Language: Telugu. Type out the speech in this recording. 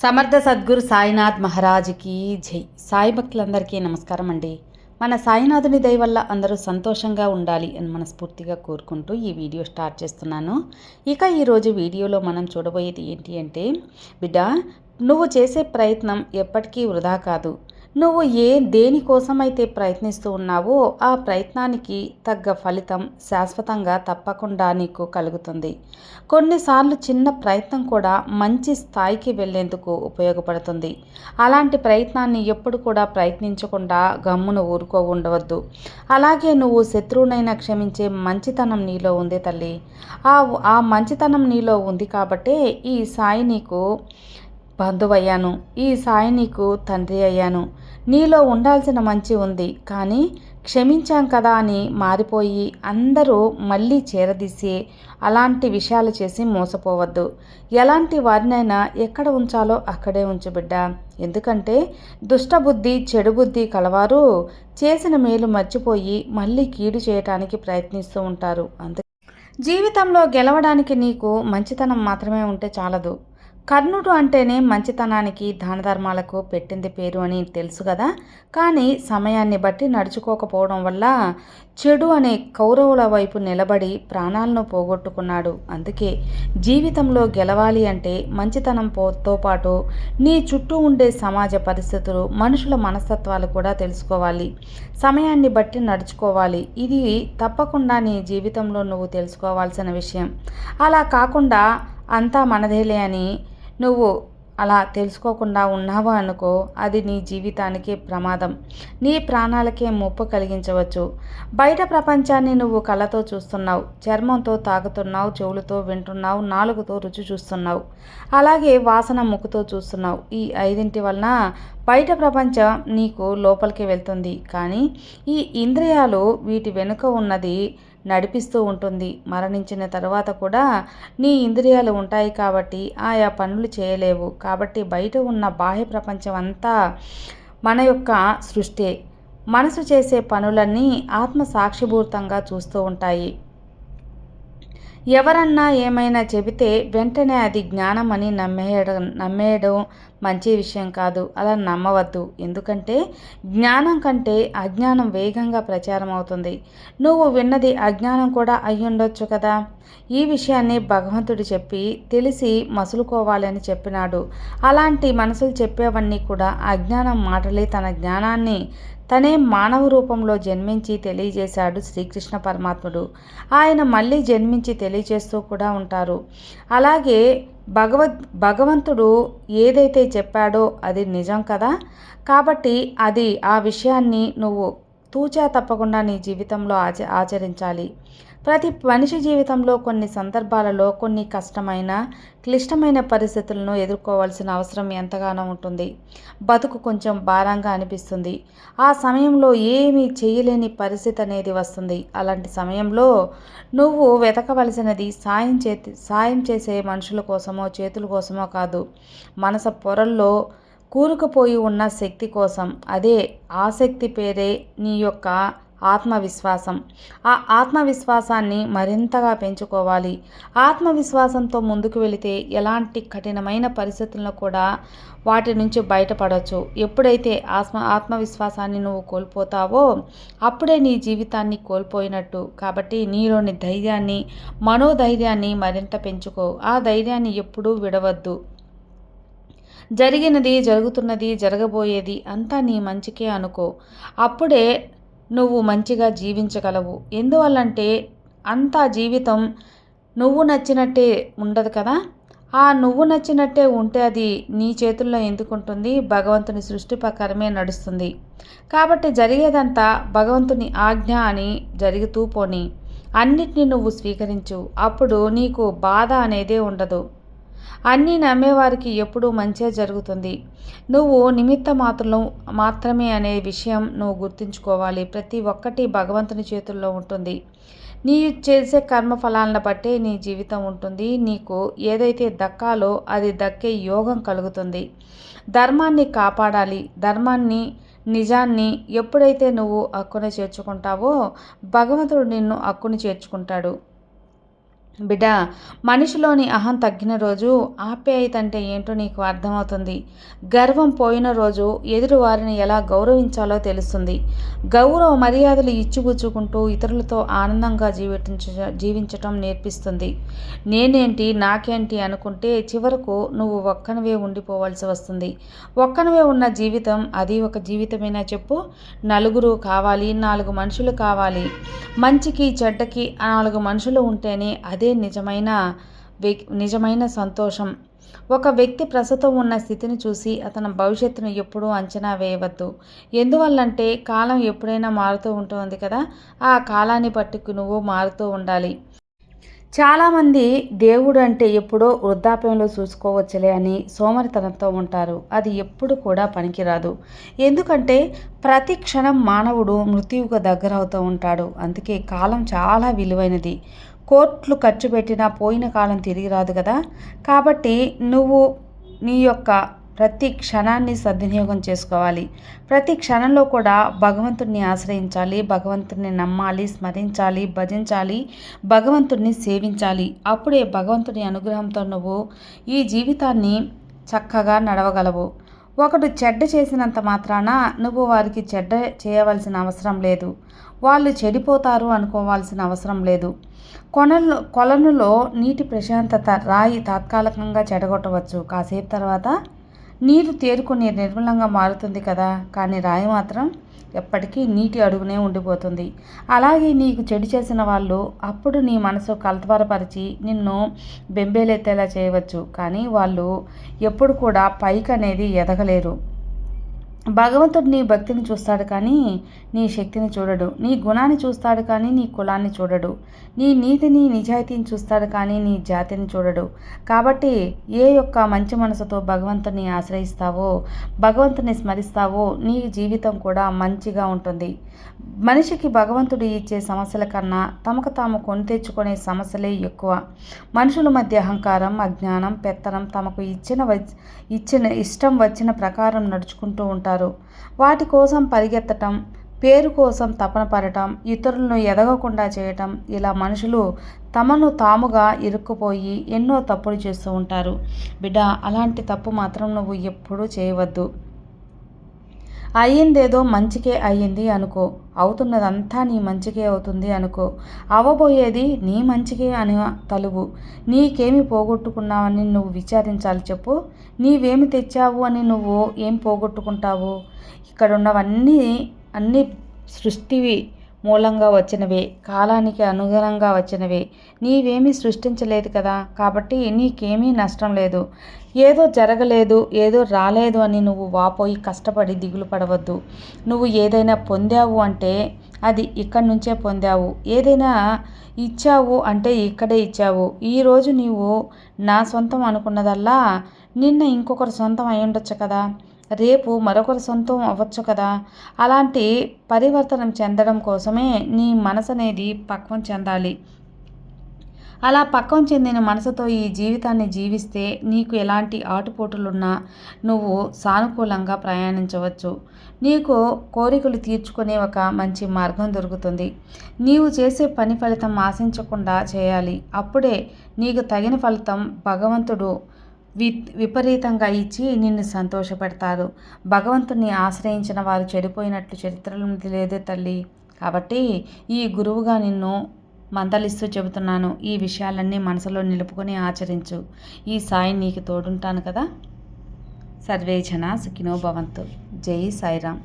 సమర్థ సద్గురు సాయినాథ్ మహారాజ్కి జై. సాయి భక్తులందరికీ నమస్కారం అండి. మన సాయినాథుని దయ వల్ల అందరూ సంతోషంగా ఉండాలి అని మనస్ఫూర్తిగా కోరుకుంటూ ఈ వీడియో స్టార్ట్ చేస్తున్నాను. ఇక ఈరోజు వీడియోలో మనం చూడబోయేది ఏంటి అంటే బిడ్డ నువ్వు చేసే ప్రయత్నం ఎప్పటికీ వృధా కాదు. నువ్వు ఏ దేనికోసమైతే ప్రయత్నిస్తూ ఉన్నావో ఆ ప్రయత్నానికి తగ్గ ఫలితం శాశ్వతంగా తప్పకుండా నీకు కలుగుతుంది. కొన్నిసార్లు చిన్న ప్రయత్నం కూడా మంచి స్థాయికి వెళ్ళేందుకు ఉపయోగపడుతుంది. అలాంటి ప్రయత్నాన్ని ఎప్పుడు కూడా ప్రయత్నించకుండా గమ్మును ఊరుకో ఉండవద్దు. అలాగే నువ్వు శత్రువునైనా క్షమించే మంచితనం నీలో ఉంది తల్లి. ఆ ఆ మంచితనం నీలో ఉంది కాబట్టే ఈ సాయి నీకు బంధువయ్యాను. ఈ సాయి నీకు తండ్రి అయ్యాను. నీలో ఉండాల్సిన మంచి ఉంది. కానీ క్షమించాం కదా అని మారిపోయి అందరూ మళ్ళీ చేరదీసి అలాంటి విషయాలు చేసి మోసపోవద్దు. ఎలాంటి వారినైనా ఎక్కడ ఉంచాలో అక్కడే ఉంచు బిడ్డ. ఎందుకంటే దుష్టబుద్ధి చెడు బుద్ధి కలవారు చేసిన మేలు మర్చిపోయి మళ్ళీ కీడు చేయటానికి ప్రయత్నిస్తూ ఉంటారు. అందుకే జీవితంలో గెలవడానికి నీకు మంచితనం మాత్రమే ఉంటే చాలదు. కర్ణుడు అంటేనే మంచితనానికి దానధర్మాలకు పెట్టింది పేరు అని తెలుసు కదా. కానీ సమయాన్ని బట్టి నడుచుకోకపోవడం వల్ల చెడు అనే కౌరవుల వైపు నిలబడి ప్రాణాలను పోగొట్టుకున్నాడు. అందుకే జీవితంలో గెలవాలి అంటే మంచితనం పోతో పాటు నీ చుట్టూ ఉండే సమాజ పరిస్థితులు మనుషుల మనస్తత్వాలు కూడా తెలుసుకోవాలి. సమయాన్ని బట్టి నడుచుకోవాలి. ఇది తప్పకుండా నీ జీవితంలో నువ్వు తెలుసుకోవాల్సిన విషయం. అలా కాకుండా అంతా మనదేలే అని నువ్వు అలా తెలుసుకోకుండా ఉన్నావు అనుకో అది నీ జీవితానికి ప్రమాదం. నీ ప్రాణాలకే ముప్పు కలిగించవచ్చు. బయట ప్రపంచాన్ని నువ్వు కళ్ళతో చూస్తున్నావు చర్మంతో తాగుతున్నావు చెవులతో వింటున్నావు నాలుగుతో రుచి చూస్తున్నావు. అలాగే వాసన ముక్కుతో చూస్తున్నావు. ఈ ఐదింటి వలన బయట ప్రపంచం నీకు లోపలికి వెళ్తుంది. కానీ ఈ ఇంద్రియాలు వీటి వెనుక ఉన్నది నడిపిస్తూ ఉంటుంది. మరణించిన తర్వాత కూడా నీ ఇంద్రియాలు ఉంటాయి కాబట్టి ఆయా పనులు చేయలేవు. కాబట్టి బయట ఉన్న బాహ్య ప్రపంచం అంతా మన యొక్క సృష్టి. మనసు చేసే పనులన్నీ ఆత్మ సాక్షిభూతంగా చూస్తూ ఉంటాయి. ఎవరన్నా ఏమైనా చెబితే వెంటనే అది జ్ఞానం అని నమ్మేయడం నమ్మేయడం మంచి విషయం కాదు. అలా నమ్మవద్దు. ఎందుకంటే జ్ఞానం కంటే అజ్ఞానం వేగంగా ప్రచారం అవుతుంది. నువ్వు విన్నది అజ్ఞానం కూడా అయ్యుండొచ్చు కదా? ఈ విషయాన్ని భగవంతుడు చెప్పి తెలిసి మసులుకోవాలని చెప్పినాడు. అలాంటి మనసులు చెప్పేవన్నీ కూడా అజ్ఞానం మాటలే తన జ్ఞానాన్ని తనే మానవ రూపంలో జన్మించి తెలియజేశాడు శ్రీకృష్ణ పరమాత్ముడు. ఆయన మళ్ళీ జన్మించి తెలియజేస్తూ కూడా ఉంటారు. అలాగే భగవద్ భగవంతుడు ఏదైతే చెప్పాడో అది నిజం కదా? కాబట్టి అది ఆ విషయాన్ని నువ్వు తూచా తప్పకుండా నీ జీవితంలో ఆచ ఆచరించాలి. ప్రతి మనిషి జీవితంలో కొన్ని సందర్భాలలో కొన్ని కష్టమైన క్లిష్టమైన పరిస్థితులను ఎదుర్కోవాల్సిన అవసరం ఎంతగానో ఉంటుంది. బతుకు కొంచెం భారంగా అనిపిస్తుంది. ఆ సమయంలో ఏమీ చేయలేని పరిస్థితి అనేది వస్తుంది. అలాంటి సమయంలో నువ్వు వెతకవలసినది సాయం చే సాయం చేసే మనుషుల కోసమో చేతుల కోసమో కాదు. మనస పొరల్లో కూరుకుపోయి ఉన్న శక్తి కోసం. అదే ఆసక్తి పేరే నీ యొక్క ఆత్మవిశ్వాసం. ఆ ఆత్మవిశ్వాసాన్ని మరింతగా పెంచుకోవాలి. ఆత్మవిశ్వాసంతో ముందుకు వెళితే ఎలాంటి కఠినమైన పరిస్థితులను కూడా వాటి నుంచి బయటపడవచ్చు ఎప్పుడైతే ఆత్మ ఆత్మవిశ్వాసాన్ని నువ్వు కోల్పోతావో అప్పుడే నీ జీవితాన్ని కోల్పోయినట్టు. కాబట్టి నీలోని ధైర్యాన్ని మనోధైర్యాన్ని మరింత పెంచుకో. ఆ ధైర్యాన్ని ఎప్పుడూ విడవద్దు. జరిగినది జరుగుతున్నది జరగబోయేది అంతా నీ మంచికే అనుకో. అప్పుడే నువ్వు మంచిగా జీవించగలవు. ఎందువల్లంటే అంతా జీవితం నువ్వు నచ్చినట్టే ఉండదు కదా? ఆ నువ్వు నచ్చినట్టే ఉంటే అది నీ చేతుల్లో ఎందుకుంటుంది? భగవంతుని సృష్టి ప్రకారమే నడుస్తుంది. కాబట్టి జరిగేదంతా భగవంతుని ఆజ్ఞ అని జరుగుతూ పోని. అన్నిటినీ నువ్వు స్వీకరించు. అప్పుడు నీకు బాధ అనేదే ఉండదు. అన్నీ నమ్మేవారికి ఎప్పుడూ మంచే జరుగుతుంది. నువ్వు నిమిత్త మాత్రం మాత్రమే అనే విషయం నువ్వు గుర్తుంచుకోవాలి. ప్రతి ఒక్కటి భగవంతుని చేతుల్లో ఉంటుంది. నీ చేసే కర్మఫలాలను బట్టే నీ జీవితం ఉంటుంది. నీకు ఏదైతే దక్కాలో అది దక్కే యోగం కలుగుతుంది. ధర్మాన్ని కాపాడాలి. ధర్మాన్ని నిజాన్ని ఎప్పుడైతే నువ్వు హక్కుని చేర్చుకుంటావో భగవంతుడు నిన్ను హక్కుని చేర్చుకుంటాడు. బిడ్డ మనిషిలోని అహం తగ్గిన రోజు ఆప్యాయత అంటే ఏంటో నీకు అర్థమవుతుంది. గర్వం పోయిన రోజు ఎదురు వారిని ఎలా గౌరవించాలో తెలుస్తుంది. గౌరవ మర్యాదలు ఇచ్చిపుచ్చుకుంటూ ఇతరులతో ఆనందంగా జీవించ జీవించటం నేర్పిస్తుంది. నేనేంటి నాకేంటి అనుకుంటే చివరకు నువ్వు ఒక్కనివే ఉండిపోవాల్సి వస్తుంది. ఒక్కనివే ఉన్న జీవితం అది ఒక జీవితమేనా చెప్పు? నలుగురు కావాలి నాలుగు మనుషులు కావాలి. మంచికి చెడ్డకి నాలుగు మనుషులు ఉంటేనే అది అదే నిజమైన నిజమైన సంతోషం. ఒక వ్యక్తి ప్రస్తుతం ఉన్న స్థితిని చూసి అతని భవిష్యత్తును ఎప్పుడూ అంచనా వేయవద్దు. ఎందువల్లంటే కాలం ఎప్పుడైనా మారుతూ ఉంటుంది కదా ఆ కాలాన్ని పట్టుకు నువ్వు మారుతూ ఉండాలి. చాలామంది దేవుడు అంటే ఎప్పుడో వృద్ధాప్యంలో చూసుకోవచ్చులే అని సోమరితనంతో ఉంటారు. అది ఎప్పుడు కూడా పనికిరాదు. ఎందుకంటే ప్రతి క్షణం మానవుడు మృత్యువుకు దగ్గరవుతూ ఉంటాడు. అందుకే కాలం చాలా విలువైనది. కోట్లు ఖర్చు పెట్టినా పోయిన కాలం తిరిగి రాదు కదా. కాబట్టి నువ్వు నీ యొక్క ప్రతి క్షణాన్ని సద్వినియోగం చేసుకోవాలి. ప్రతి క్షణంలో కూడా భగవంతుడిని ఆశ్రయించాలి భగవంతుడిని నమ్మాలి స్మరించాలి భజించాలి భగవంతుడిని సేవించాలి. అప్పుడే భగవంతుని అనుగ్రహంతో నువ్వు ఈ జీవితాన్ని చక్కగా నడవగలవు. ఒకడు చెడ్డ చేసినంత మాత్రాన నువ్వు వారికి చెడ్డ చేయవలసిన అవసరం లేదు. వాళ్ళు చెడిపోతారు అనుకోవాల్సిన అవసరం లేదు. కొనలు కొలనులో నీటి ప్రశాంతత రాయి తాత్కాలికంగా చెడగొట్టవచ్చు. కాసేపు తర్వాత నీరు తేరుకుని నిర్మలంగా మారుతుంది కదా. కానీ రాయి మాత్రం ఎప్పటికీ నీటి అడుగునే ఉండిపోతుంది. అలాగే నీకు చెడు చేసిన వాళ్ళు అప్పుడు నీ మనసు కలతవరపరిచి నిన్ను బెంబేలెత్తేలా చేయవచ్చు. కానీ వాళ్ళు ఎప్పుడు కూడా పైకి అనేది ఎదగలేరు. భగవంతుడు నీ భక్తిని చూస్తాడు కానీ నీ శక్తిని చూడడు. నీ గుణాన్ని చూస్తాడు కానీ నీ కులాన్ని చూడడు. నీ నీతిని నిజాయితీని చూస్తాడు కానీ నీ జాతిని చూడడు. కాబట్టి ఏ యొక్క మంచి మనసుతో భగవంతుని ఆశ్రయిస్తావో భగవంతుని స్మరిస్తావో నీ జీవితం కూడా మంచిగా ఉంటుంది. మనిషికి భగవంతుడు ఇచ్చే సమస్యల కన్నా తమకు తాము కొని తెచ్చుకునే సమస్యలే ఎక్కువ. మనుషుల మధ్య అహంకారం అజ్ఞానం పెత్తనం తమకు ఇచ్చిన ఇచ్చిన ఇష్టం వచ్చిన ప్రకారం నడుచుకుంటూ ఉంటారు. వాటి కోసం పరిగెత్తటం పేరు కోసం తపన పడటం ఇతరులను ఎదగకుండా చేయటం ఇలా మనుషులు తమను తాముగా ఇరుక్కుపోయి ఎన్నో తప్పులు చేస్తూ ఉంటారు. బిడ్డ అలాంటి తప్పు మాత్రం నువ్వు ఎప్పుడూ చేయవద్దు. అయ్యిందేదో మంచికే అయ్యింది అనుకో. అవుతున్నదంతా నీ మంచికే అవుతుంది అనుకో. అవ్వబోయేది నీ మంచికే అని తలువు. నీకేమి పోగొట్టుకున్నావని నువ్వు విచారించాలి చెప్పు. నీవేమి తెచ్చావు అని నువ్వు ఏం పోగొట్టుకుంటావు? ఇక్కడ ఉన్నవన్నీ అన్ని సృష్టివి మూలంగా వచ్చినవే కాలానికి అనుగుణంగా వచ్చినవే. నీవేమీ సృష్టించలేదు కదా కాబట్టి నీకేమీ నష్టం లేదు. ఏదో జరగలేదు ఏదో రాలేదు అని నువ్వు వాపోయి కష్టపడి దిగులు పడవద్దు. నువ్వు ఏదైనా పొందావు అంటే అది ఇక్కడి నుంచే పొందావు. ఏదైనా ఇచ్చావు అంటే ఇక్కడే ఇచ్చావు. ఈరోజు నీవు నా సొంతం అనుకున్నదల్లా నిన్న ఇంకొకరు సొంతం అయి ఉండొచ్చు కదా. రేపు మరొకరి సొంతం అవ్వచ్చు కదా? అలాంటి పరివర్తనం చెందడం కోసమే నీ మనసు అనేది పక్వం చెందాలి. అలా పక్కం చెందిన మనసుతో ఈ జీవితాన్ని జీవిస్తే నీకు ఎలాంటి ఆటుపోటులున్నా నువ్వు సానుకూలంగా ప్రయాణించవచ్చు. నీకు కోరికలు తీర్చుకునే ఒక మంచి మార్గం దొరుకుతుంది. నీవు చేసే పని ఫలితం ఆశించకుండా చేయాలి. అప్పుడే నీకు తగిన ఫలితం భగవంతుడు వి విపరీతంగా ఇచ్చి నిన్ను సంతోషపెడతారు. భగవంతుని ఆశ్రయించిన వారు చెడిపోయినట్లు చరిత్రలు లేదే తల్లి. కాబట్టి ఈ గురువుగా నిన్ను మందలిస్తూ చెబుతున్నాను. ఈ విషయాలన్నీ మనసులో నిలుపుకొని ఆచరించు. ఈ సాయి నీకు తోడుంటాను కదా. సర్వే జన సుఖినో భవంతు. జై సాయిరామ్.